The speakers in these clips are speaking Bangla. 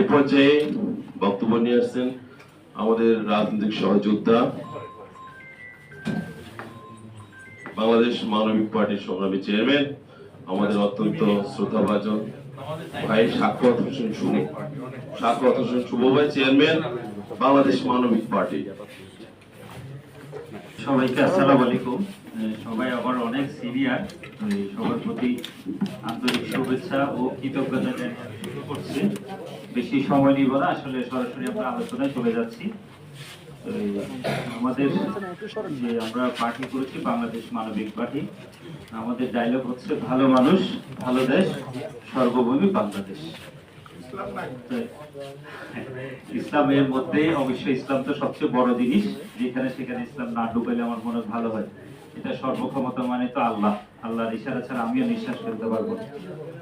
এ পর্যায়ে বক্তব্য নিয়ে আসছেন আমাদের রাজনৈতিক সহযোদ্ধা, বাংলাদেশ মানবিক পার্টির সংগ্রামী চেয়ারম্যান, আমাদের অত্যন্ত শ্রদ্ধাভাজন ভাই সাক্ষাৎ হোসেন শুভ সাক্ষাৎ হোসেন শুভ ভাই, চেয়ারম্যান বাংলাদেশ মানবিক পার্টি। সবাইকে আসসালামু আলাইকুম। সবাই আমার অনেক সিনিয়র সবার প্রতি আন্তরিক শুভেচ্ছা ও কৃতজ্ঞতা জানিয়ে বেশি সময় নিব না, আসলে সরাসরি আমরা আলোচনায় চলে যাচ্ছি। আমাদের যে আমরা পার্টি করেছি, বাংলাদেশ মানবিক পার্টি, আমাদের ডায়লগ হচ্ছে, ভালো মানুষ, ভালো দেশ, সর্বভূমি বাংলাদেশ। ইসলামের মধ্যে অবশ্যই ইসলাম তো সবচেয়ে বড় জিনিস, যেখানে সেখানে ইসলাম না ঢুকাইলে আমার মনে ভালো হয়। এটা সর্বক্ষমতা মানে তো আল্লাহ। আল্লাহর ইশারা ছাড়া আমিও নিঃশ্বাস ফেলতে পারব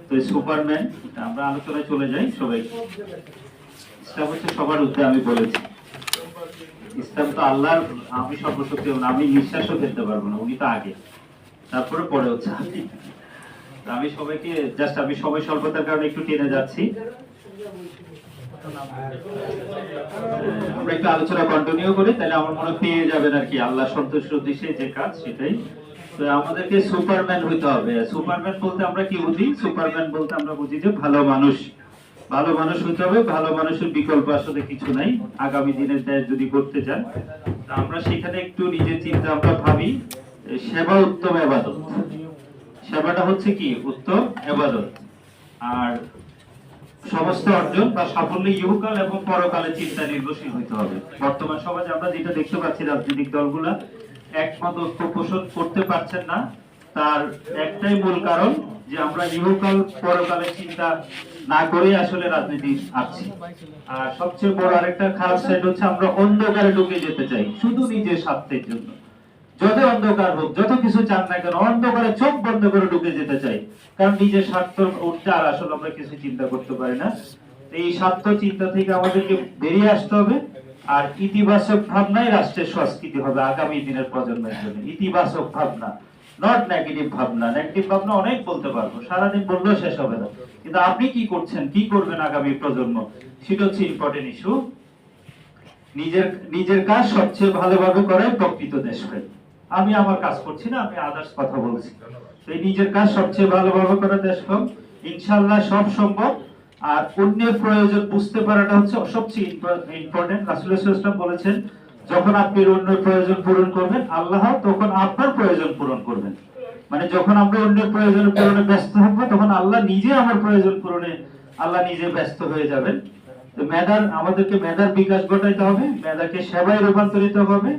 তো সুপারম্যান আমরা আলোচনায় চলে যাই সবাই। ইসলাম হচ্ছে সবার উদ্দে আমি বলেছি। ইসলাম তো আল্লাহর, আমি সর্বশক্তি আমি নিঃশ্বাসও ফেলতে পারব না, উনি তো আগে। তারপরে পরে হচ্ছে আমি। সবাইকে জাস্ট আমি সবাই স্বল্পতার কারণে একটু টেনে যাচ্ছি। আলোচনা কন্টিনিউ করি, তাহলে আমার মনে পেয়ে যাবেন আর কি। আল্লাহ সন্তুষ্ট যে কাজ, সেটাই। তো আমাদেরকে সুপারম্যান হইতে হবে। সুপারম্যান বলতে আমরা কি বুঝি? সুপারম্যান বলতে আমরা বুঝি যে ভালো মানুষ। ভালো মানুষ হবে, ভালো মানুষের বিকল্প আসলে কিছু নাই। আগামী দিনের দেশ যদি করতে চান, তা আমরা সেখানে একটু নিজের চিন্তা আমরা ভাবি সেবা উত্তম এবাদত সেবাটা হচ্ছে কি? উত্তম এবাদত আর সমস্ত অর্জন বা সাফল্য ইহকাল এবং পরকালে চিন্তা নির্ভরশীল হতে হবে। বর্তমান সমাজে আমরা যেটা দেখতে পাচ্ছি, রাজনৈতিক দলগুলা একমত ঐক্য পোষণ করতে পারছেন না। তার একটাই মূল কারণ যে আমরা ইহকাল, পরকালে চিন্তা না করে আসলে রাজনীতি আসছি আর সবচেয়ে বড় আরেকটা খারাপ সাইড হচ্ছে আমরা অন্ধকারে ঢুকে যেতে চাই, শুধু নিজের স্বার্থের জন্য। যত অন্ধকার হোক, যত কিছু চান না কেন, অন্ধকারে চোখ বন্ধ করে ঢুকে যেতে চাই। কারণ নিজের স্বার্থ আর আসলে আমরা কিছু চিন্তা করতে পারি না। এই স্বার্থ চিন্তা থেকে আমাদেরকে বেরিয়ে আসতে হবে। আর ইতিবাচক ভাবনাই রাষ্ট্রের সংস্কৃতি হবে আগামী দিনের প্রজন্মের জন্য। ইতিবাচক ভাবনা নট নেগেটিভ ভাবনা। নেগেটিভ ভাবনা অনেক বলতে পারব, সারাদিন বললেও শেষ হবে না। কিন্তু আপনি কি করছেন, কি করবেন আগামী প্রজন্ম? সেটা হচ্ছে ইম্পর্টেন্ট ইস্যু নিজের নিজের কাজ সবচেয়ে ভালোভাবে করে প্রকৃত দেশপ্রেম আমি আমার কাজ করছি না, আমি আদার্স কথা বলছি। তো এই নিজের কাজ সবচেয়ে ভালোভাবে করে দেশপ্রেম ইনশাআল্লাহ সব সম্ভব। আর অন্যের প্রয়োজন বুঝতে পারাটা হচ্ছে সবচেয়ে ইম্পর্টেন্ট রাসূল ইসলাম বলেছেন, যখন আপনি অন্যের প্রয়োজন পূরণ করবেন, আল্লাহ তখন আপনার প্রয়োজন পূরণ করবেন। মানে যখন আমরা অন্যের প্রয়োজন পূরণে ব্যস্ত থাকব, তখন আল্লাহ নিজে আমার প্রয়োজন পূরণে আল্লাহ নিজে ব্যস্ত হয়ে যাবেন। তো মেধার, আমাদেরকে মেধার বিকাশ ঘটাইতে হবে, মেধাকে সেবায় রূপান্তরিত হবে।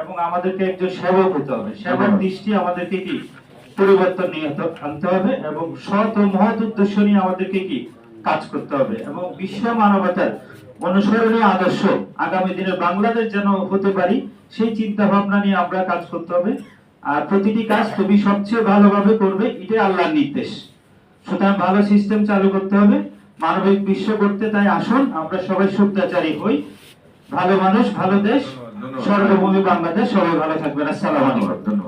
এবং আমাদেরকে একজন সেবক হতে হবে। সেবক দৃষ্টি আমাদেরকে কি? পরিবর্তন নিয়ে আনতে- হবে এবং সৎ ও মহৎ উদ্দেশ্য নিয়ে আমাদেরকে কি? কাজ করতে হবে। এবং বিশ্ব মানবতার অনুসরণীয় আদর্শ আগামী দিনে বাংলাদেশ যেন হতে পারি সেই চিন্তা ভাবনা নিয়ে আমরা কাজ করতে হবে। আর প্রতিটি কাজ তুমি সবচেয়ে ভালোভাবে করবে এটাই আল্লাহর নির্দেশ। সুতরাং ভালো সিস্টেম চালু করতে হবে। মানবিক বিশ্ব করতে তাই আসুন আমরা সবাই শুদ্ধাচারী হই। ভালো মানুষ ভালো দেশ। সর্বভূমি বাংলাদেশ সবাই ভালো থাকবেন। আসসালাম আলাইকুম। ধন্যবাদ।